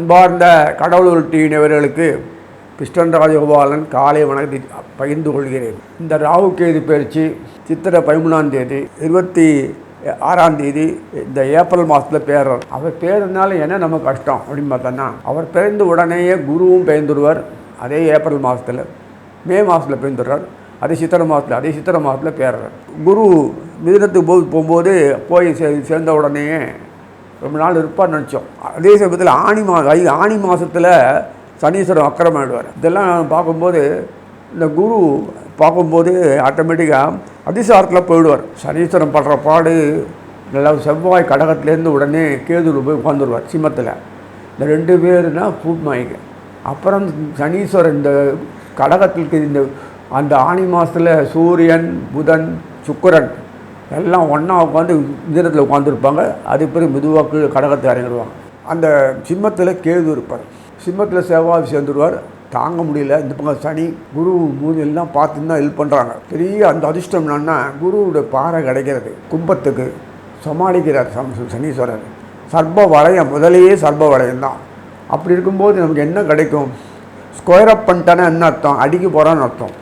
அன்பார்ந்த கடவுள் டீனவர்களுக்கு கிருஷ்ணன் ராஜகோபாலன் காலை வணக்கத்தை பகிர்ந்து கொள்கிறேன். இந்த ராகு கேது பயிற்சி சித்திரை பதிமூணாம் தேதி இருபத்தி ஆறாம் தேதி இந்த ஏப்ரல் மாதத்தில் பேரர் அவர் பேருனால என்ன நம்ம கஷ்டம் அப்படின்னு பார்த்தோன்னா அவர் பிறந்த உடனேயே குருவும் பெயர்ந்துடுவார் அதே ஏப்ரல் மாதத்தில் மே மாதத்தில் பெயர்ந்துடுறார் அதே சித்திரை மாதத்தில் அதே சித்திரை மாதத்தில் பேரர் குரு மிதினத்துக்கு போது போகும்போது போய் சே சேர்ந்த உடனேயே ரொம்ப நாள் இருப்பார்னு நினச்சோம். அதே சமயத்தில் ஆணி மாதம் ஐ ஆணி மாதத்தில் சனீஸ்வரன் அக்கிரமம் இதெல்லாம் பார்க்கும்போது இந்த குரு பார்க்கும்போது ஆட்டோமேட்டிக்காக அதிசாரத்தில் போயிடுவார். சனீஸ்வரன் படுற பாடு நல்லா செவ்வாய் கடகத்துலேருந்து உடனே கேதுவில் போய் உட்காந்துருவார் சிம்மத்தில். இந்த ரெண்டு பேருனா பூமாயிங்க அப்புறம் சனீஸ்வரன் இந்த கடகத்திற்கு இந்த அந்த ஆணி மாதத்தில் சூரியன் புதன் சுக்கிரன் எல்லாம் ஒன்றா உட்காந்து மிதனத்தில் உட்காந்துருப்பாங்க அது பிறகு மெதுவாக்கு கடகத்தை இறங்கிடுவாங்க அந்த சிம்மத்தில் கேது இருப்பார். சிம்மத்தில் செவ்வாய் சேர்ந்துடுவார் தாங்க முடியல. இந்த பக்கம் சனி குரு மூணு எல்லாம் பார்த்து தான் ஹெல்ப் பண்ணுறாங்க பெரிய அந்த அதிர்ஷ்டம் என்னன்னா குருவோட பாறை கிடைக்கிறது. கும்பத்துக்கு சமாளிக்கிறார் சம் சனீஸ்வரர். சர்ப வளையம் முதலையே சர்ப வளையம் தான். அப்படி இருக்கும்போது நமக்கு என்ன கிடைக்கும்? ஸ்கொயர் அப் பண்ணிட்டானே என்ன அர்த்தம்? அடிக்க போகிறான்னு அர்த்தம்.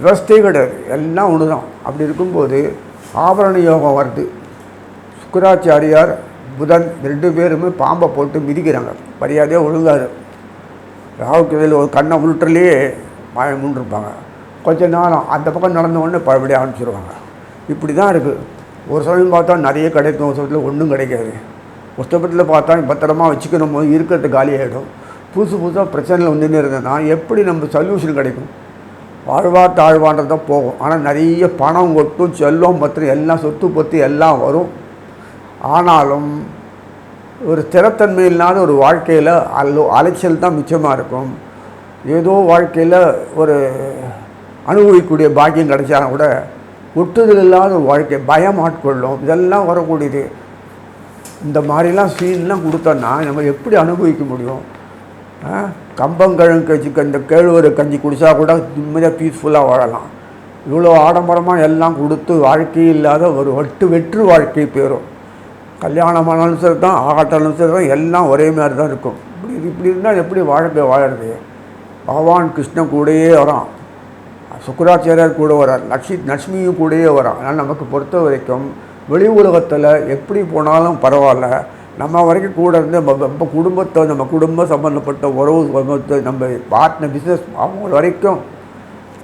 விவஸ்தையே கிடையாது. எல்லாம் ஒன்று தான் அப்படி இருக்கும்போது ஆபரண யோகம் வருது. சுக்கராச்சாரியார் புதன் ரெண்டு பேருமே பாம்பை போட்டு மிதிக்கிறாங்க. மரியாதையாக ஒழுங்காது ராவுக்கு இதில் ஒரு கண்ணை உருட்டுலேயே மழை முன்னிருப்பாங்க கொஞ்ச நேரம் அந்த பக்கம் நடந்த உடனே பழபடியாக ஆரம்பிச்சிருவாங்க. இப்படி தான் இருக்குது ஒரு சமயம் பார்த்தா நிறைய கிடைக்கும். ஒரு சமயத்தில் ஒன்றும் கிடைக்காது. புஸ்தகத்தில் பார்த்தா பத்திரமா வச்சுக்கணும். போது இருக்கிறது காலி ஆகிடும் புதுசு புதுசாக பிரச்சனையில் வந்துன்னு இருந்ததுன்னா எப்படி நம்ம சொல்யூஷன் கிடைக்கும்? வாழ்வா தாழ்வான்றது தான் போகும். ஆனால் நிறைய பணம் கொட்டும் செல்வம் பத்து எல்லாம் சொத்து பத்து எல்லாம் வரும். ஆனாலும் ஒரு ஸ்திரத்தன்மை இல்லாத ஒரு வாழ்க்கையில் அல்லோ அலைச்சல் தான் மிச்சமாக இருக்கும். ஏதோ வாழ்க்கையில் ஒரு அனுபவிக்கக்கூடிய பாக்கியம் கிடைச்சாலும் கூட ஒட்டுதல் இல்லாத ஒரு வாழ்க்கை பயம் ஆட்கொள்ளும் இதெல்லாம் வரக்கூடியது. இந்த மாதிரிலாம் சீன்லாம் கொடுத்தோன்னா நம்ம எப்படி அனுபவிக்க முடியும்? கம்பங்கழங்கு கஞ்சி இந்த கேழ்வரை கஞ்சி குடித்தா கூட நிம்மதியாக பீஸ்ஃபுல்லாக வாழலாம். இவ்வளோ ஆடம்பரமாக எல்லாம் கொடுத்து வாழ்க்கை இல்லாத ஒரு வெட்டு வெற்று வாழ்க்கை பேரும் கல்யாணமானாலும் சரி தான் ஆகட்டாலும் சரி தான் எல்லாம் ஒரே மாதிரி தான் இருக்கும். இப்படி இப்படி இருந்தால் எப்படி வாழ்க்கை வாழறது? பகவான் கிருஷ்ணன் கூடயே வரான். சுக்கராச்சாரியார் கூட வரார். லக்ஷ்மி லட்சுமியும் கூடயே வரான். ஆனால் நமக்கு பொறுத்த வரைக்கும் வெளி உலகத்தில் எப்படி போனாலும் பரவாயில்ல. நம்ம வரைக்கும் கூட இருந்து நம்ம நம்ம குடும்பத்தை நம்ம குடும்பம் சம்மந்தப்பட்ட உறவு சம்பந்தத்தை நம்ம பார்ட்னர் பிஸ்னஸ் அவங்க வரைக்கும்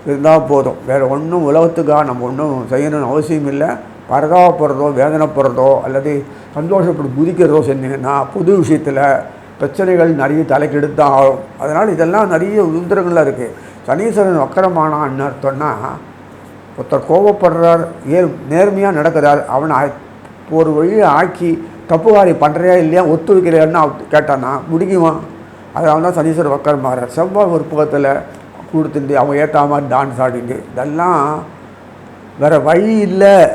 இருந்தால் போதும். வேறு ஒன்றும் உலகத்துக்காக நம்ம ஒன்றும் செய்யணும்னு அவசியம் இல்லை. பரதாபப்படுறதோ வேதனைப்படுறதோ அல்லது சந்தோஷப்பட்டு குதிக்கிறதோ செஞ்சீங்கன்னா புது விஷயத்தில் பிரச்சனைகள் நிறைய தலைக்கெடுத்து தான் ஆகும். அதனால் இதெல்லாம் நிறைய உந்திரங்களாக இருக்குது சனீஸ்வரன் வக்கரமானான்னு அர்த்தம்னா ஒருத்தர் கோபப்படுறார் ஏ நேர்மையாக நடக்கிறார் அவனை ஆ- ஒரு வழியை ஆக்கி தப்பு காரியம் பண்ணுறியா இல்லையா? ஒத்துழைக்கிறியான்னு கேட்டான்னா கேட்டானா. முடிக்குமா? அதனால தான் சனீஸ்வரர் வக்கரம் மாறார். செவ்வாய் ஒரு புகத்தில் கொடுத்துட்டு அவன் ஏற்றாம மாதிரி டான்ஸ் ஆடிட்டு. இதெல்லாம் வேறு வழி இல்லை.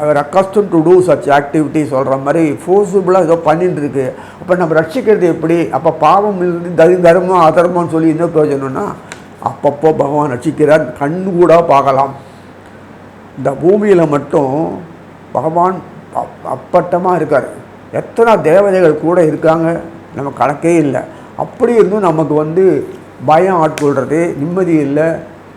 அவர் accustomed to to such activity சொல்கிற மாதிரி ஃபோர்ஸபுளாக ஏதோ பண்ணிட்டு இருக்கு. அப்போ நம்ம ரட்சிக்கிறது எப்படி? அப்போ பாவம் இருந்து தரி தர்மம் அதர்மம்னு சொல்லி என்ன பிரயோஜனம்னா அப்பப்போ பகவான் ரட்சிக்கிறார். கண்ணு கூட பார்க்கலாம். இந்த பூமியில் மட்டும் பகவான் அப்- அப்பட்டமாக இருக்கார். எத்தனை தேவதைகள் கூட இருக்காங்க? நம்ம கணக்கே இல்லை. அப்படி இருந்தும் நமக்கு வந்து பயம் ஆட்கொள்கிறது நிம்மதி இல்லை.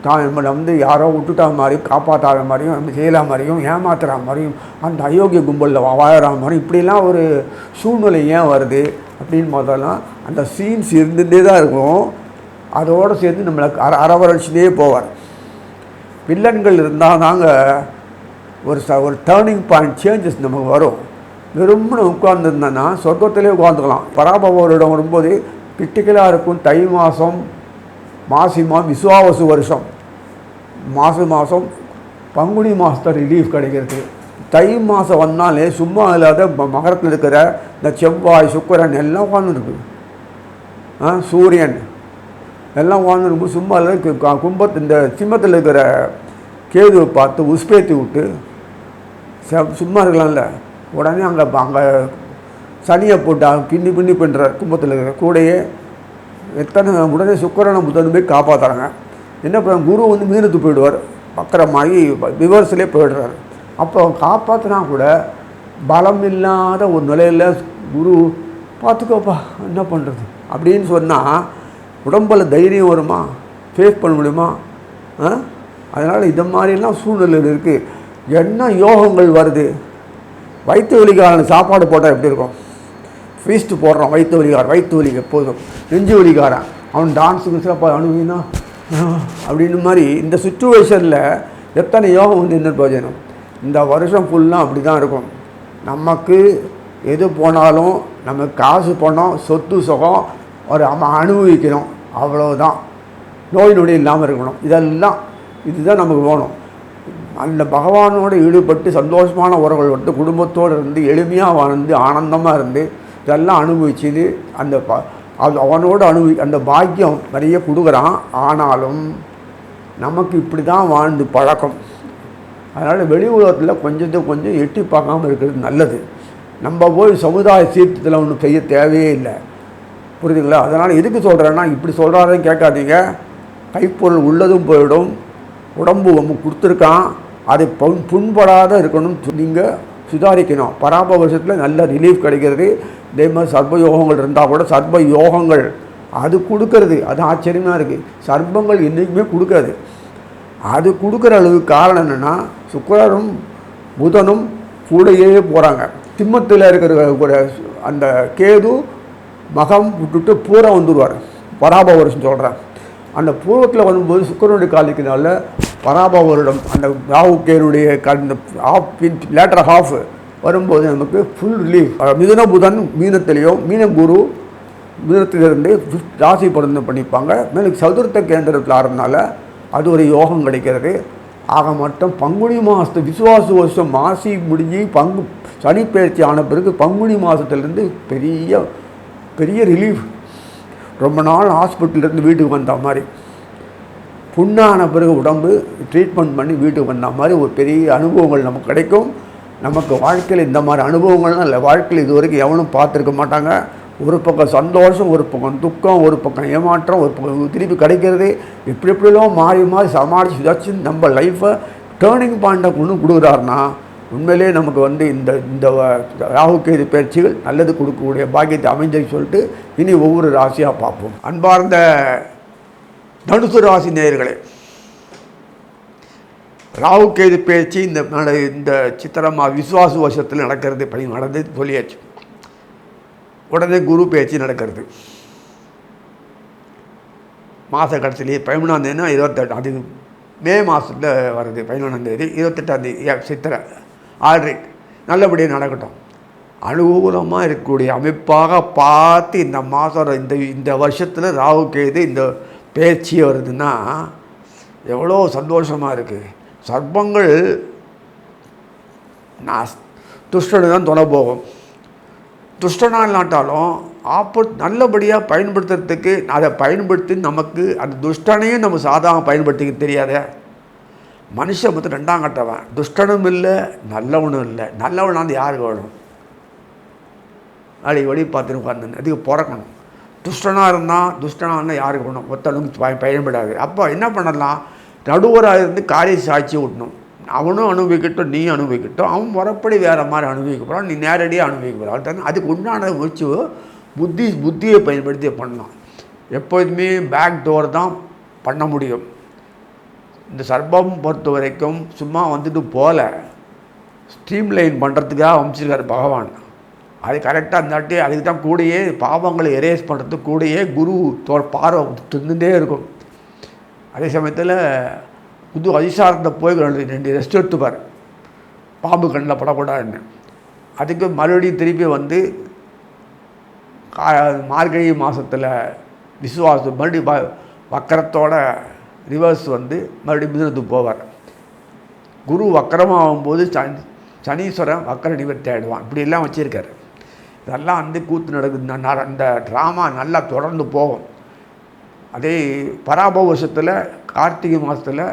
தான் நம்மளை வந்து யாரோ விட்டுட்டா மாதிரியும் காப்பாற்றாத மாதிரியும் நம்ம செய்யலா மாதிரியும் ஏமாத்துற மாதிரியும் அந்த அயோக்கிய கும்பலில் வாழற மாதிரியும் இப்படிலாம் ஒரு சூழ்நிலை ஏன் வருது? அப்படின்னு பார்த்தோம்னா அந்த சீன்ஸ் இருந்துகிட்டே தான் இருக்கும். அதோடு சேர்ந்து நம்மளை அர அரவரைச்சிட்டே போவார். வில்லன்கள் இருந்தால் தாங்க ஒரு ச ஒரு டேர்னிங் பாயிண்ட் சேஞ்சஸ் நமக்கு வரும். வெறும்னு உட்கார்ந்துருந்தேன்னா சொர்க்கத்திலே உட்காந்துக்கலாம் பராபவரிடம் வரும்போது கிரிட்டிக்கலாக இருக்கும் தை மாதம் மாசி மாதம் விசுவாவசு வருஷம். மாசி மாதம் பங்குனி மாதத்தில் ரிலீஃப் கிடைக்கிறது தை மாதம் வந்தாலே சும்மா இல்லாத ம- மகரத்தில் இருக்கிற இந்த செவ்வாய் சுக்கரன் எல்லாம் உட்காந்துருக்கு ஆ சூரியன் எல்லாம் உட்காந்துருக்கும் சும்மா இல்லை கும்பத்து இந்த சிம்மத்தில் இருக்கிற கேதுவை பார்த்து உஸ்பேத்தி விட்டு செ- சும்மா இருக்கலாம்ல. உடனே அங்கே அங்கே சனியை போட்டு அவன் பின்னி பின்னி பண்ணுற கும்பத்தில் இருக்கிற கூடையே எத்தனை உடனே சுக்கரனை புத்தன் போய் காப்பாற்றுறாங்க என்ன பண்ண குரு வந்து மீனத்து போயிடுவார். பக்கரமாகி விவர்ஸ்லேயே போயிடுறாரு. அப்போ காப்பாற்றினா கூட பலம் இல்லாத ஒரு நிலையில் குரு பார்த்துக்கோப்பா என்ன பண்ணுறது அப்படின்னு சொன்னால் உடம்பில் தைரியம் வருமா? ஃபேஸ் பண்ண முடியுமா? அதனால் இந்த மாதிரிலாம் சூழ்நிலைகள் இருக்குது என்ன யோகங்கள் வருது? வயிற்று வலிக்காரன் சாப்பாடு போட்டால் எப்படி இருக்கும்? ஃபீஸ்ட்டு போடுறான் வயிற்று வலிக்காரன் வயிற்று வலி எப்போதும் நெஞ்சு வலிக்காரன் அவன் டான்ஸுக்கு சிறப்பாக அனுபவினா அப்படின்னு மாதிரி இந்த சுச்சுவேஷனில் எத்தனை யோகம் வந்து என்ன பிரயோஜனம்? இந்த வருஷம் ஃபுல்லாக அப்படி தான் இருக்கும். நமக்கு எது போனாலும் நமக்கு காசு பணம் சொத்து சுகம் ஒரு அம அனுபவிக்கணும். அவ்வளோதான் நோய் நொடி இல்லாமல் இருக்கணும். இதெல்லாம் இதுதான் நமக்கு வேணும். அந்த பகவானோடு ஈடுபட்டு சந்தோஷமான உறவுகள் வந்து குடும்பத்தோடு இருந்து எளிமையாக வாழ்ந்து ஆனந்தமாக இருந்து இதெல்லாம் அனுபவிச்சுது. அந்த ப அது அவனோடு அனுபவி அந்த பாக்கியம் நிறைய கொடுக்குறான். ஆனாலும் நமக்கு இப்படி தான் வாழ்ந்து பழக்கம். அதனால் வெளி உலகத்தில் கொஞ்சத்துக்கு கொஞ்சம் எட்டி பார்க்காம இருக்கிறது நல்லது. நம்ம போய் சமுதாய சீர்த்தத்தில் ஒன்றும் செய்ய தேவையே இல்லை. புரியுதுங்களா? அதனால் எதுக்கு சொல்கிறேன்னா இப்படி சொல்கிறாருன்னு கேட்காதீங்க. கைப்பொருள் உள்ளதும் போயிடும். உடம்பு நம்ம கொடுத்துருக்கான். அது புண் புண்படாத இருக்கணும். நீங்கள் சுதாரிக்கணும். பராப வருஷத்தில் நல்ல ரிலீஃப் கிடைக்கிறது. இதே மாதிரி சர்ப யோகங்கள் இருந்தால் கூட சர்ப யோகங்கள் அது கொடுக்கறது. அது ஆச்சரியமாக இருக்குது சர்ப்பங்கள் என்றைக்குமே கொடுக்காது. அது கொடுக்குற அளவுக்கு காரணம் என்னென்னா சுக்கரரும் புதனும் கூடையே போகிறாங்க திம்மத்தில் இருக்கிற கூட அந்த கேது மகம் விட்டுட்டு பூரா வந்துடுவார் பராப வருஷம் சொல்கிறேன் அந்த பூர்வத்தில் வரும்போது சுக்கரனுடைய காலிக்கினால பராப வருடம் அந்த ராகு கேனுடைய அந்த ஆஃப் லேட்டர் ஹாஃப் வரும்போது நமக்கு ஃபுல் ரிலீஃப் மிதுன புதன் மீனத்திலேயோ மீன குரு மிதனத்திலிருந்து ராசி பொருந்தம் பண்ணிப்பாங்க. மேலும் சதுர்த்த கேந்திரத்தில் ஆறதுனால அது ஒரு யோகம் கிடைக்கிறது. ஆக மட்டும் பங்குனி மாதத்து விசுவாச வருஷம் மாசி முடிஞ்சு பங்கு சனி பயிற்சி ஆன பிறகு பங்குனி மாதத்துலேருந்து பெரிய பெரிய ரிலீஃப் ரொம்ப நாள் ஹாஸ்பிட்டல்லேருந்து வீட்டுக்கு வந்த மாதிரி. புண்ணான பிறகு உடம்பு ட்ரீட்மெண்ட் பண்ணி வீட்டுக்கு வந்த மாதிரி ஒரு பெரிய அனுபவங்கள் நமக்கு கிடைக்கும். நமக்கு வாழ்க்கையில் இந்த மாதிரி அனுபவங்கள்லாம் இல்லை. வாழ்க்கையில் இது வரைக்கும் எவனும் பார்த்துருக்க மாட்டாங்க. ஒரு பக்கம் சந்தோஷம் ஒரு பக்கம் துக்கம் ஒரு பக்கம் ஏமாற்றம் ஒரு பக்கம் திருப்பி கிடைக்கிறது. எப்படி எப்படிலாம் மாறி மாறி சமாளித்து வச்சு நம்ம லைஃப்பை டேர்னிங் பாயிண்ட்டை கொண்டு கொடுக்குறாருன்னா உண்மையிலே நமக்கு வந்து இந்த இந்த ராகு இது பயிற்சிகள் நல்லது கொடுக்கக்கூடிய பாக்கியத்தை அமைஞ்சது சொல்லிட்டு இனி ஒவ்வொரு ராசியாக பார்ப்போம். அன்பார்ந்த தனுசு ராசி நேயர்களே ராகு கேது பயிற்சி இந்த நட- இந்த சித்திரமா விசுவாச வருஷத்தில் நடக்கிறது பணி நடந்து சொல்லியாச்சு. உடனே குரு பேச்சு நடக்கிறது. மாத கடைசிலேயே பதிமூணாம் தேதினா இருபத்தெட்டு அது மே மாதத்தில் வருது பதினொன்றாம் தேதி இருபத்தெட்டாம் தேதி சித்திரை ஆல்ரைட் நல்லபடியாக நடக்கட்டும். அனுகூலமாக இருக்கக்கூடிய அமைப்பாக பார்த்து இந்த மாதம் இந்த இந்த வருஷத்தில் ராகு கேது இந்த பேச்சு வருதுன்னா எவ்வளோ சந்தோஷமாக இருக்குது சர்ப்பங்கள் நான் துஷ்டனு தான் தொலை போகும். துஷ்டனா இல்லாட்டாலும் ஆப்போ நல்லபடியாக பயன்படுத்துறதுக்கு அதை பயன்படுத்தி நமக்கு அந்த துஷ்டனையும் நம்ம சாதாரண பயன்படுத்திக்க தெரியாத. மனுஷன் மொத்தம் ரெண்டாம் கட்டவன். துஷ்டனும் இல்லை நல்லவனும் இல்லை. நல்லவனாக வந்து யாருக்கு வேணும்? நாளைக்கு வழி பார்த்துன்னு உட்காந்து அதுக்கு பிறக்கணும். துஷ்டனாக இருந்தால் துஷ்டனாக இருந்தால் யாருக்கு வேணும்? ஒத்தனுக்கு பயன்படாது. அப்போ என்ன பண்ணலாம்? நடுவராக இருந்து காரிய சாட்சி விட்டணும் அவனும் அனுபவிக்கட்டும் நீ அனுபவிக்கட்டும். அவன் முறப்படி வேறு மாதிரி அனுபவிக்க போகிறான் நீ நேரடியாக அனுபவிக்க போகிறான் அதுக்கு உண்டான முயற்சி புத்தி புத்தியை பயன்படுத்தி பண்ணலாம். எப்போதுமே பேக் டோர் தான் பண்ண முடியும். இந்த சர்பம் பொறுத்த வரைக்கும் சும்மா வந்துட்டு போகல. ஸ்ட்ரீம்லைன் பண்ணுறதுக்காக அமைச்சிருக்காரு பகவான். அது கரெக்டாக இருந்தாட்டி அதுக்கு தான் கூடயே பாவங்களை எரேஸ் பண்ணுறதுக்கு கூடயே குரு தோ பார்வை இருந்துகிட்டே இருக்கும். அதே சமயத்தில் புது அதிசாரத்தை போய் ரெண்டு ரெஸ்ட் எடுத்துப்பார். பாம்பு கண்ணில் படக்கூடாதுன்னு. அதுக்கு மறுபடியும் திருப்பி வந்து கா மார்கழி மாதத்தில் விசுவாசம் மறுபடியும் ப- வக்கரத்தோட ரிவர்ஸ் வந்து மறுபடியும் மிதுனத்துக்கு போவார். குரு வக்கரமாகும்போது சனி சனீஸ்வரன் வக்கர நிவர்த்தி ஆகிடுவான் இப்படியெல்லாம் வச்சுருக்காரு. இதெல்லாம் வந்து கூத்து நடக்குது. அந்த ட்ராமா நல்லா தொடர்ந்து போகும். அதே பராப வருஷத்தில் கார்த்திகை மாதத்தில்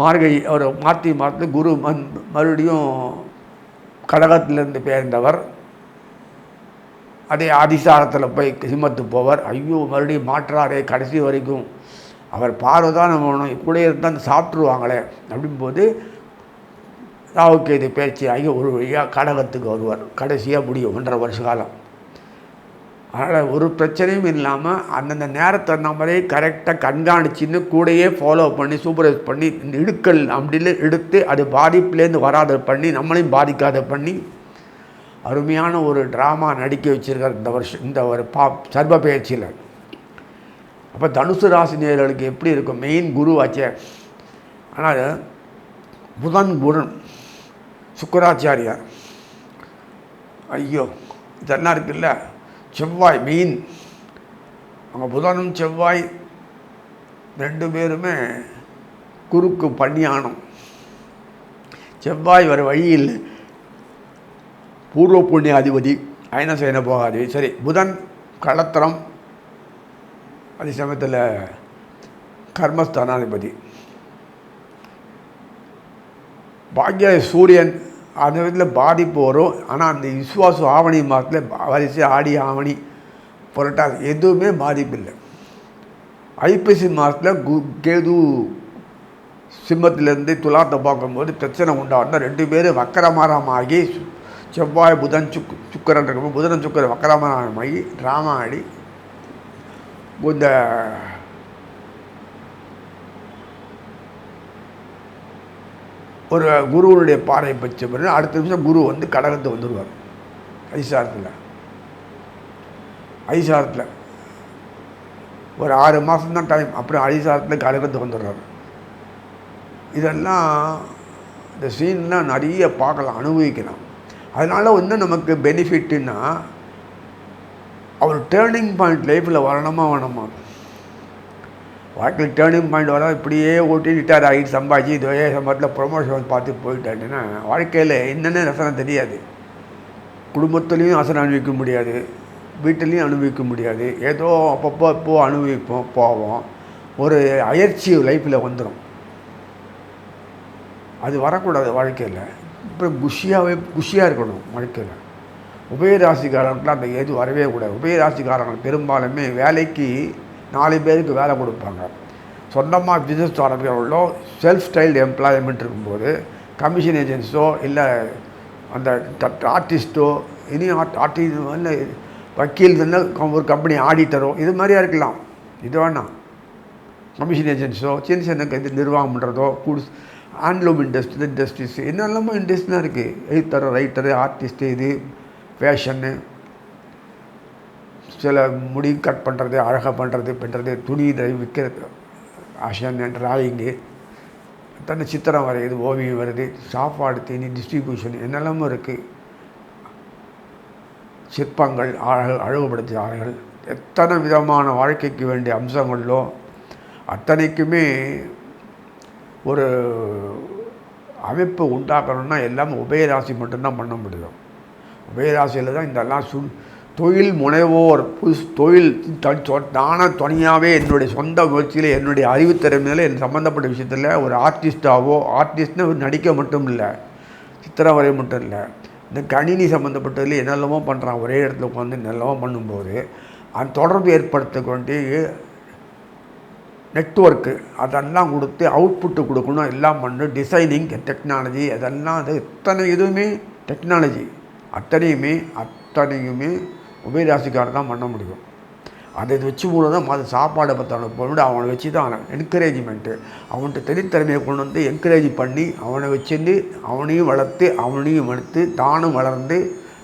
மார்கை அவர் மார்த்திகை மாதத்தில் குரு மறுபடியும் கடகத்திலிருந்து பெயர்ந்தவர். அதே அதிசாரத்தில் போய் சிம்மத்து போவார். ஐயோ மறுபடியும் மாற்றாரே கடைசி வரைக்கும். அவர் பார்வை தான் நம்ம வேணும். கூட இருந்தால் சாப்பிட்ருவாங்களே அப்படிங்கும்போது ராவுக்கு இது பேர்ச்சியாகி ஒரு வழியாக கடகத்துக்கு வருவார். கடைசியாக முடியும் ஒன்றரை வருஷ காலம். அதனால் ஒரு பிரச்சனையும் இல்லாமல் அந்தந்த நேரத்தை நம்மளே கரெக்டாக கண்காணிச்சின்னு கூடயே ஃபாலோ பண்ணி சூப்பர்வைஸ் பண்ணி இந்த இடுக்கல் அப்படின்னு எடுத்து அது பாதிப்புலேருந்து வராத பண்ணி நம்மளையும் பாதிக்காத பண்ணி அருமையான ஒரு ட்ராமா நடிக்க வச்சுருக்கார் இந்த வருஷம் இந்த ஒரு பா சர்வ பயிற்சியில் அப்போ தனுசு ராசி நேர்களுக்கு எப்படி இருக்கும்? மெயின் குரு ஆச்சே. ஆனால் புதன் குருன் சுக்கராச்சாரியார். ஐயோ இதெல்லாம் இருக்குல்ல? செவ்வாய் மெயின் அவங்க புதனும் செவ்வாய் ரெண்டு பேருமே குறுக்கு பணியானம் செவ்வாய் வர வழியில் பூர்வ புண்ணிய அதிபதி அயனசேன போகாது. சரி புதன் களத்திரம். அதே சமயத்தில் கர்மஸ்தானாதிபதி. பாக்ய சூரியன் அந்த விதத்தில் பாதிப்பு வரும். ஆனால் அந்த விஸ்வாசு ஆவணி மாதத்தில் வரிசை ஆடி ஆவணி புரட்டா எதுவுமே பாதிப்பு இல்லை ஐப்பசி மாதத்தில் கு கேது சிம்மத்திலேருந்து துலாத்தை பார்க்கும்போது பிரச்சனை உண்டாகும் ரெண்டு பேரும் வக்கரமரமாகி செவ்வாய் புதன் சுக் சுக்கரன் இருக்கும் புதன் சுக்கரன் மை ட்ராமா ஆடி இந்த ஒரு குருவனுடைய பாறை பச்சை பிறகு அடுத்த நிமிஷம் குரு வந்து கடகத்தை வந்துடுவார் ஐசாரத்தில். ஐசாரத்தில். ஒரு ஆறு மாதம்தான் டைம் அப்புறம் ஐசாரத்தில் கடகத்தை வந்துடுறாரு. இதெல்லாம் இந்த சீன்லாம் நிறைய பார்க்கலாம் அனுபவிக்கலாம். அதனால் வந்து நமக்கு பெனிஃபிட்டுன்னா அவர் டேர்னிங் பாயிண்ட் லைஃப்பில் வரணுமா வேணுமா? வாழ்க்கையில் டேர்னிங் பாயிண்ட் வர இப்படியே ஓட்டி ரிட்டையர் ஆகிட்டு சம்பாதிச்சு இதே சம்பளத்தில் ப்ரொமோஷன் பார்த்து போயிட்டாங்கன்னா வாழ்க்கையில் என்னென்ன ரசனம் தெரியாது. குடும்பத்துலேயும் ரசனம் அனுபவிக்க முடியாது. வீட்டிலையும் அனுபவிக்க முடியாது. ஏதோ அப்பப்போ இப்போது அனுபவிப்போம் போவோம். ஒரு அயற்சி லைஃப்பில் வந்துடும் அது வரக்கூடாது வாழ்க்கையில். அப்புறம் குஷியாகவே குஷியாக இருக்கணும் வாழ்க்கையில் உபயராசிக்காரங்களுக்குலாம் அந்த எது வரவே கூடாது உபயராசிக்காரங்கள் பெரும்பாலுமே வேலைக்கு நாலு பேருக்கு வேலை கொடுப்பாங்க சொந்தமாக பிஸ்னஸ் ஆரம்பிக்கிறவங்களோ செல்ஃப் ஸ்டைல்டு எம்ப்ளாய்மெண்ட் இருக்கும்போது கமிஷன் ஏஜென்ட்ஸோ இல்லை அந்த ஆர்டிஸ்ட்டோ இனி ஆர்ட் ஆர்டிஸ்ட் வக்கீல் ஒரு கம்பெனி ஆடிட்டரோ இது மாதிரியா இருக்கலாம் இது வேணாம் கமிஷன் ஏஜென்ட்ஸோ சின்ன சின்ன இது நிர்வாகம் பண்ணுறதோ கூடு ஹேண்ட்லூம் இண்டஸ்ட்ரி இண்டஸ்ட்ரீஸ் என்னெல்லாமோ இண்டஸ்ட்ரிலாம் இருக்குது எழுத்தர் ரைட்டரு ஆர்டிஸ்ட்டு இது ஃபேஷன்னு. சில முடி கட் பண்ணுறது அழகாக பண்ணுறது பண்ணுறது துணி விற்கிறது அஷன் டிராயிங்கு. தன்னை சித்திரம் வரையுது ஓவியம் வருது. சாப்பாடு தீனி டிஸ்ட்ரிபியூஷன் என்னெல்லாமோ இருக்குது சிற்பங்கள் அழகு அழகுபடுத்திய ஆறுகள் எத்தனை விதமான வாழ்க்கைக்கு வேண்டிய அம்சங்களோ அத்தனைக்குமே ஒரு அமைப்பு உண்டாக்கணும்னா எல்லாமே உபயராசி மட்டும்தான் பண்ண முடியும். உபயராசியில் தான் இதெல்லாம் சு தொழில் முனைவோர் புதுசு தொழில் நானாக துணையாகவே என்னுடைய சொந்த முயற்சியில் என்னுடைய அறிவுத்திறமையில் என் சம்மந்தப்பட்ட விஷயத்தில் ஒரு ஆர்டிஸ்டாவோ ஆர்டிஸ்ட்னு நடிக்க மட்டும் இல்லை சித்திரவரை மட்டும் இல்லை இந்த கணினி சம்மந்தப்பட்டதில் என்னெல்லாமோ பண்ணுறான் ஒரே இடத்துல உட்காந்து என்னெல்லாமோ பண்ணும்போது அந்த தொடர்பு ஏற்படுத்த வேண்டிய நெட்ஒர்க்கு அதெல்லாம் கொடுத்து அவுட்புட்டு கொடுக்கணும் எல்லாம் பண்ணு டிசைனிங் டெக்னாலஜி அதெல்லாம் அது இத்தனை இதுவுமே டெக்னாலஜி அத்தனையுமே அத்தனையுமே உபயராசிக்காரர் தான் பண்ண முடியும். அதை வச்சு மூலம் தான் அது சாப்பாடை பற்றான பொண்ணு அவனை வச்சு தான் என்கரேஜ்மெண்ட்டு அவன்கிட்ட தனித்திறமையை கொண்டு வந்து என்கரேஜ் பண்ணி அவனை வச்சுருந்து அவனையும் வளர்த்து அவனையும் வளர்த்து தானும் வளர்ந்து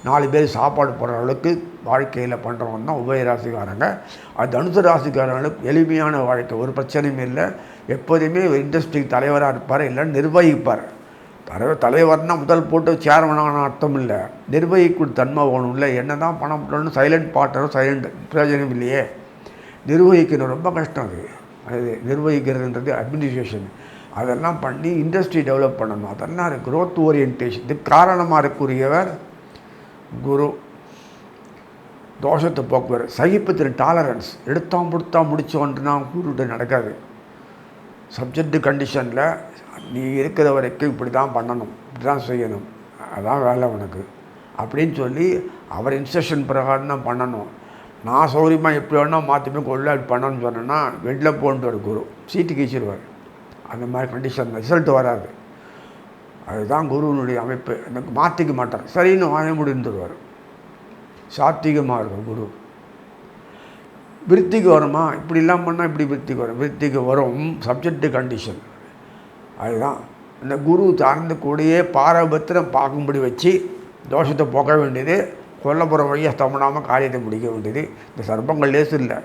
நாலு பேர் சாப்பாடு போடுற அளவுக்கு வாழ்க்கையில் பண்ணுறவங்க தான் உபயராசிக்காரங்க அது தனுசு ராசிக்காரங்களுக்கு எளிமையான வாழ்க்கை. ஒரு பிரச்சனையும் இல்லை. எப்போதுமே இண்டஸ்ட்ரிக்கு தலைவராக இருப்பார் இல்லை நிர்வகிப்பார். தலைவர் தலைவர்னால் முதல் போட்டு சேர்மனான அர்த்தம் இல்லை. நிர்வகிக்கும் தன்மை ஒன்றும் இல்லை. என்ன தான் பணம் போடணும் சைலண்ட் பாட்டரும் சைலண்ட் பிரயோஜனம் இல்லையே. நிர்வகிக்கணும் ரொம்ப கஷ்டம் அது. அது நிர்வகிக்கிறதுன்றது அட்மினிஸ்ட்ரேஷன் அதெல்லாம் பண்ணி இண்டஸ்ட்ரி டெவலப் பண்ணணும். அதெல்லாம் க்ரோத் ஓரியன்டேஷன் காரணமாக இருக்கக்கூடியவர் குரு. தோஷத்தை போக்குவார். சகிப்புத்திறன் டாலரன்ஸ் எடுத்தான் கொடுத்தா முடிச்சோன்ட்டுனா குருகிட்ட நடக்காது. சப்ஜெக்ட் கண்டிஷனில் நீ இருக்கிற வரைக்கும் இப்படி தான் பண்ணணும். இப்படி தான் செய்யணும். அதான் வேலை உனக்கு. அப்படின்னு சொல்லி அவர் இன்ஸ்ட்ரக்ஷன் பிரகாரம் தான் பண்ணணும். நான் சௌகரியமாக எப்படி வேணால் மாற்றிமே கொள்ள அப்படி பண்ணணும்னு சொன்னேன்னா வெளில போன்ட்டு ஒரு குரு. சீட்டு கீச்சிடுவார். அந்த மாதிரி கண்டிஷன் ரிசல்ட் வராது. அதுதான் குருவினுடைய அமைப்பு. எனக்கு மாற்றிக்க மாட்டார். சரின்னு வாங்க முடிந்துருவார் சாத்திகமாக இருக்கும் குரு. விருத்திக்கு வருமா? இப்படிலாம் பண்ணால் இப்படி விருத்திக்கு வரும். விருத்திக்கு வரும். சப்ஜெக்டு கண்டிஷன் அதுதான். இந்த குரு சார்ந்த கூடயே பாரபத்திரம் பார்க்கும்படி வச்சு தோஷத்தை போக்க வேண்டியது கொல்லப்புற வழியாக தமணாமல் காரியத்தை பிடிக்க வேண்டியது. இந்த சர்ப்பங்கள் லேசு இல்லை.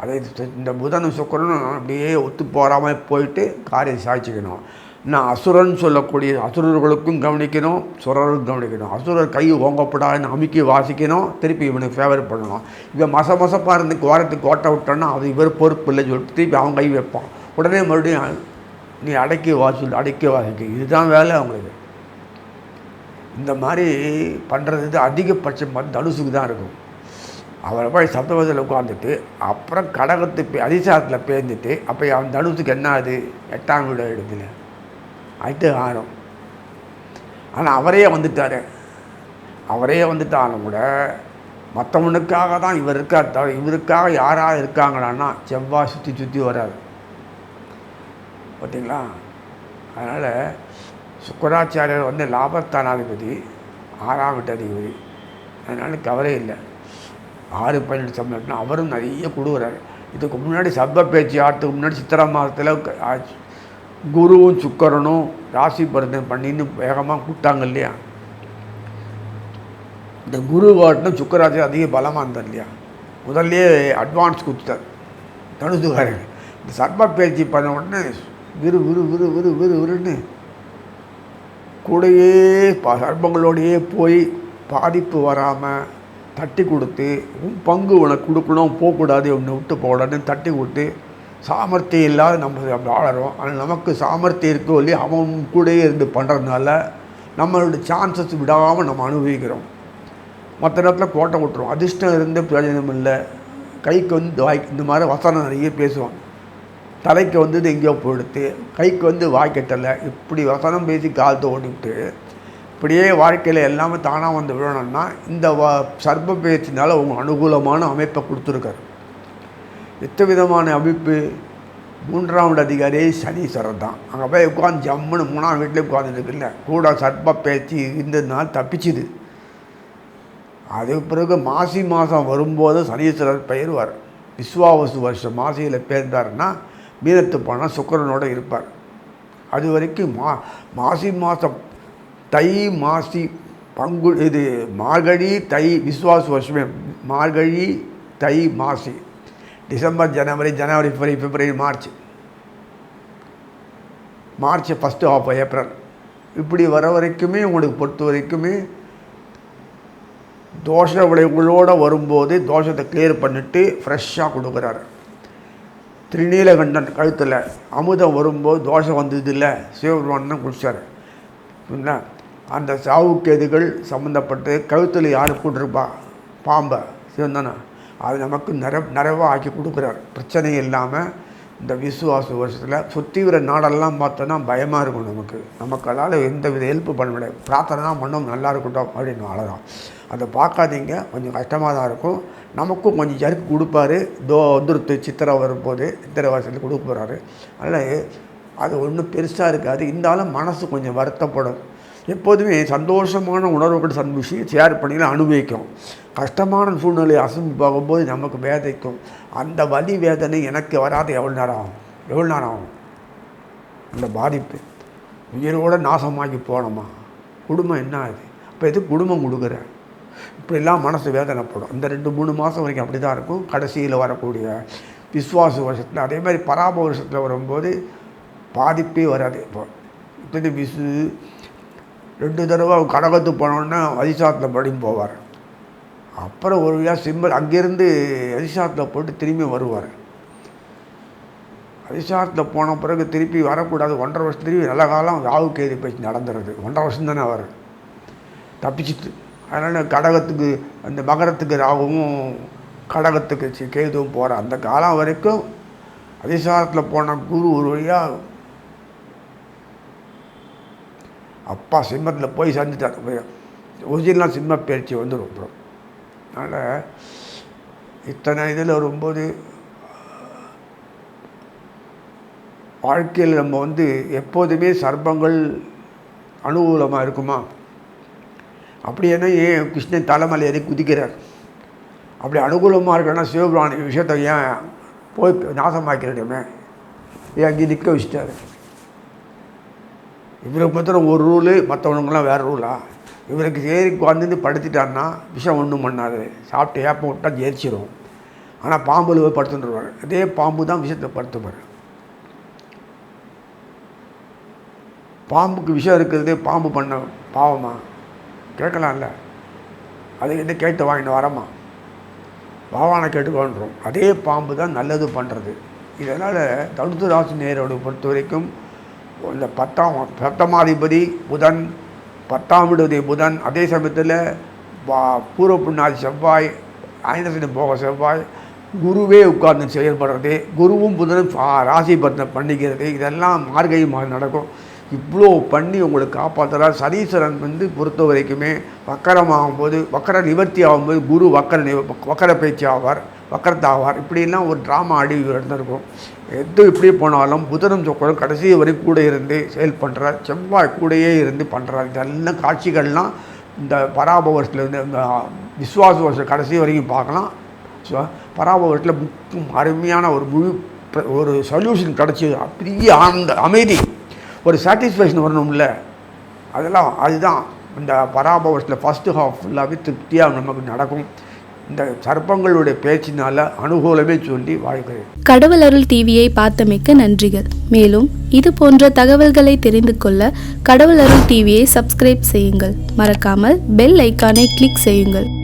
அதை இந்த புதனும் சுக்கரனும் அப்படியே ஒத்து போகாமல் போயிட்டு காரியம் சாய்ச்சிக்கணும் நான் அசுரன் சொல்லக்கூடிய அசுரர்களுக்கும் கவனிக்கணும் சுரரும் கவனிக்கணும். அசுரர் கை ஓங்கப்படாதுன்னு அமுக்கி வாசிக்கணும் திருப்பி இவனுக்கு ஃபேவர் பண்ணணும். இவன் மச மசப்பாக இருந்து கோரத்துக்கு கோட்டை விட்டோன்னா அது இவர் பொறுப்பு இல்லை சொல்லிட்டு திருப்பி அவன் கை வைப்பான். உடனே மறுபடியும் நீ அடக்கி வாசி அடக்கி வாசிக்க இதுதான் வேலை அவங்களுக்கு. இந்த மாதிரி பண்ணுறது அதிகபட்சம் வந்து தனுசுக்கு தான் இருக்கும். அவரை போய் சப்தவதில் உட்காந்துட்டு அப்புறம் கடகத்து பே அதிசாரத்தில் பேர்ந்துட்டு அப்போ அவன் தனுசுக்கு என்ன ஆகுது? எட்டாம் வீடு இடத்துல அடுத்து ஆறும் ஆனால் அவரே வந்துட்டார். அவரே வந்துட்டாலும் கூட மற்றவனுக்காக தான் இவர் இருக்கார் தவிர இவருக்காக யாராக இருக்காங்களான்னா செவ்வாய் சுற்றி சுற்றி வராது பார்த்தீங்களா அதனால் சுக்கராச்சாரியர் வந்து லாபஸ்தானாதிபதி ஆறாம் வீட்டு அதிபதி அதனால் கவலை இல்லை. ஆறு பன்னெண்டு சம்பளம்னா அவரும் நிறைய கொடுக்குறாரு. இதுக்கு முன்னாடி சப்ப பேச்சு ஆட்டுக்கு முன்னாடி சித்திரை மாதத்தில் குருவும் சுக்கரனும் ராசி பரிதம் பண்ணின்னு வேகமாக கூப்பிட்டாங்க இல்லையா? இந்த குரு காட்டினும் சுக்கராசி அதிக பலமாக இருந்தார் இல்லையா? முதல்லையே அட்வான்ஸ் கொடுத்துட்டார். தனுசுகாரர் இந்த சர்ப பேச்சு பண்ண உடனே விறு விறு விறு விறு விறு விறுன்னு கூடையே ப சர்ப்பங்களோடையே போய் பாதிப்பு வராமல் தட்டி கொடுத்து உன் பங்கு உனக்கு கொடுக்கணும் போகக்கூடாது உன்னை விட்டு போகக்கூடாதுன்னு தட்டி கொடுத்து சாமர்த்தியம் இல்லாத நம்ம அப்படி ஆளறோம். ஆனால் நமக்கு சாமர்த்தியம் இருக்கோ இல்லையோ அவன் கூடயே இருந்து பண்ணுறதுனால நம்மளோட சான்சஸ் விடாமல் நம்ம அனுபவிக்கிறோம். மற்ற நேரத்தில் கோட்டை விட்டுரும் அதிர்ஷ்டம் இருந்து பிரயோஜனம் இல்லை. கைக்கு வந்து வாய் இந்த மாதிரி வசனம் நிறைய பேசுவான் தலைக்கு வந்தது எங்கேயோ போயிடுத்து கைக்கு வந்து வாய்க்கட்டலை இப்படி வசனம் பேசி காலத்தை ஓடிவிட்டு இப்படியே வாழ்க்கையில் எல்லாமே தானாக வந்து விழணும்னா இந்த வ சர்ப பேச்சினால் அவங்க அனுகூலமான அமைப்பை கொடுத்துருக்காரு. விதமான அமைப்பு மூன்றாவது அதிகாரி சனீஸ்வரர் தான். அங்கே போய் உட்காந்து ஜம்முன்னு மூணாம் வீட்டிலே உட்காந்துருக்குல்ல கூட சர்ப்ப பேச்சு இருந்ததுனால தப்பிச்சுது. அது பிறகு மாசி மாதம் வரும்போது சனீஸ்வரர் பெயர்வார் விஸ்வாவசு வருஷம் மாசியில் பேர்ந்தாருன்னா மீனத்து போனால் சுக்கரனோடு இருப்பார். அது வரைக்கும் மா மாசி மாதம் தை மாசி பங்கு இது மார்கழி தை விஸ்வாச வருஷமே மார்கழி தை மாசி. December January January February February March. March first of April இப்படி வர வரைக்குமே உங்களுக்கு பொறுத்த வரைக்குமே தோஷ விளைவுகளோடு வரும்போது தோஷத்தை கிளியர் பண்ணிவிட்டு ஃப்ரெஷ்ஷாக கொடுக்குறாரு. திருநீலகண்டன் கழுத்தில் அமுதம் வரும்போது தோஷம் வந்தது இல்லை சிவபெருமான் குடிச்சார் என்ன அந்த சாவுக்கேதுகள் சம்மந்தப்பட்டு கழுத்தில் யார் போட்டிருப்பா? பாம்பை. சிவந்தானா அது நமக்கு நிற நிறைவாக ஆக்கி கொடுக்குறார் பிரச்சனை இல்லாமல் இந்த விசுவாச வருஷத்தில் சுற்றி வர நாடெல்லாம் பார்த்தோன்னா பயமாக இருக்கும் நமக்கு. நமக்களால் எந்த வித ஹெல்ப் பண்ண முடியாது. பிரார்த்தனை தான் பண்ணோம் நல்லா இருக்கட்டும் அப்படின்னு அவ்வளோதான் அதை பார்க்காதீங்க. கொஞ்சம் கஷ்டமாக தான் இருக்கும். நமக்கும் கொஞ்சம் ஜருக்கு கொடுப்பாரு. தோ வந்துருத்து சித்திரை வரும்போது சித்திரை வருஷத்தில் கொடுக்க போகிறாரு அதனால் அது ஒன்றும் பெருசாக இருக்காது. இருந்தாலும் மனசு கொஞ்சம் வருத்தப்படும். எப்போதுமே சந்தோஷமான உணர்வுகள் சந்த விஷயம் ஷேர் பண்ணியில் அனுபவிக்கும். கஷ்டமான சூழ்நிலை அசம்பி போகும்போது நமக்கு வேதைக்கும். அந்த வலி வேதனை எனக்கு வராது. எவ்வளோ நேரம் ஆகும்? எவ்வளோ நேரம் ஆகும்? அந்த பாதிப்பு. உயிரோடு நாசமாக்கி போனோமா? குடும்பம் என்ன ஆகுது? அப்போ எது குடும்பம் கொடுக்குற? இப்படிலாம் மனசு வேதனைப்படும். இந்த ரெண்டு மூணு மாதம் வரைக்கும் அப்படி தான் இருக்கும். கடைசியில் வரக்கூடிய விஸ்வாச வருஷத்தில். அதே மாதிரி பராப வருஷத்தில் வரும்போது பாதிப்பே வராது. இப்போ இப்போ விசு ரெண்டு தடவை கடகத்து போனோன்னா அதிசாரத்தில் படின்னு போவார். அப்புறம் ஒரு வழியாக சிம்பல் அங்கேருந்து அதிசாரத்தில் போட்டு திரும்பி வருவார். அதிசாரத்தில் போன பிறகு திருப்பி வரக்கூடாது. ஒன்றரை வருஷம் திருப்பி நல்ல காலம் ராகு கேது பேச்சு நடந்துடுறது ஒன்றரை வருஷம் தானே அவர். தப்பிச்சிட்டு. அதனால் கடகத்துக்கு அந்த மகரத்துக்கு ராகுவும் கடகத்துக்கு கேதுவும் போகிற அந்த காலம் வரைக்கும் அதிசாரத்தில் போன குரு ஒரு வழியாக அப்பா சிம்மத்தில் போய் சந்தித்தார் ஒரிஜினலாக சிம்ம பயிற்சி வந்துடும் அப்புறம். அதனால் இத்தனை இதில் வரும்போது வாழ்க்கையில் நம்ம வந்து எப்போதுமே சர்ப்பங்கள் அனுகூலமாக இருக்குமா? அப்படி என்ன ஏன் கிருஷ்ணன் தலைமலை ஏறி குதிக்கிறார்? அப்படி அனுகூலமாக இருக்கணும்னா சிவபுராணி விஷயத்தை ஏன் போய் நாசமாக்கிறடுமே ஏன் அங்கே நிற்க வச்சிட்டாரு? இவருக்கு மாத்திரம் ஒரு ரூலு மற்றவனுங்களாம் வேறு ரூலா? இவருக்கு ஏறி வந்து படுத்துட்டான்னா விஷம் ஒன்றும் பண்ணாது. சாப்பிட்டு ஏப்பம் விட்டால் ஜெயிச்சிடும் ஆனால் பாம்பில் போய் படுத்துட்டுருவார் அதே பாம்பு தான் விஷத்தை படுத்துப்பார். பாம்புக்கு விஷம் இருக்கிறது பாம்பு பண்ண பாவமா? கேட்கலாம்ல. அது என்ன கேட்டு வாங்கிட்டு வரமா? பாவானை கேட்டுக்கோன்றோம் அதே பாம்பு தான் நல்லது பண்ணுறது இதனால் தடுத்து ராசி நேரோட பொறுத்த வரைக்கும் இந்த பத்தாம் பத்தமாதிபதி புதன் பத்தாம் விடுதி புதன் அதே சமயத்தில் பூர்வ புண்ணாதி செவ்வாய் ஐந்தசனி போக செவ்வாய் குருவே உட்கார்ந்து செயல்படுறது குருவும் புதனும் ராசி பத்தனை பண்ணிக்கிறது இதெல்லாம் மார்கழி மாதம் நடக்கும். இவ்வளோ பண்ணி உங்களுக்கு காப்பாற்றுறார் சனீஸ்வரன் வந்து பொறுத்த வரைக்குமே வக்கரமாகும் போது வக்கர நிவர்த்தி ஆகும்போது குரு வக்கர நிவ வக்கர பேச்சு ஆவார் வக்கரத்தாவார் இப்படிலாம் ஒரு ட்ராமா ஆடி இருந்திருக்கும் எது இப்படி போனாலும் புதனும் சொக்கரும் கடைசி வரை கூட இருந்து செயல் பண்ணுறார் செவ்வாய் கூடயே இருந்து பண்ணுறார் இதெல்லாம் காட்சிகள்லாம் இந்த பராபவரத்தில் இருந்து இந்த விஸ்வாச வருஷம் கடைசி வரைக்கும் பார்க்கலாம். ஸோ பராபவரத்தில் முக்கும் அருமையான ஒரு முழு ஒரு சொல்யூஷன் கிடச்சி. பெரிய ஆனந்த அமைதி. ஒரு சாட்டிஸ்ஃபேக்ஷன் வரணும்ல. அதெல்லாம் அதுதான். இந்த பராபவரத்தில் ஃபஸ்ட்டு ஹாஃப் ஃபுல்லாகவே திருப்தியாக நமக்கு நடக்கும். இந்த சர்ப்பங்களுடைய பேச்சினால அனுகூலமே சொல்லி வாழ்கிறேன். கடவுள் அருள் டிவியை பார்த்தமைக்க நன்றிகள். மேலும் இது போன்ற தகவல்களை தெரிந்து கொள்ள கடவுள் அருள் டிவியை சப்ஸ்கிரைப் செய்யுங்கள். மறக்காமல் பெல் ஐக்கானை கிளிக் செய்யுங்கள்.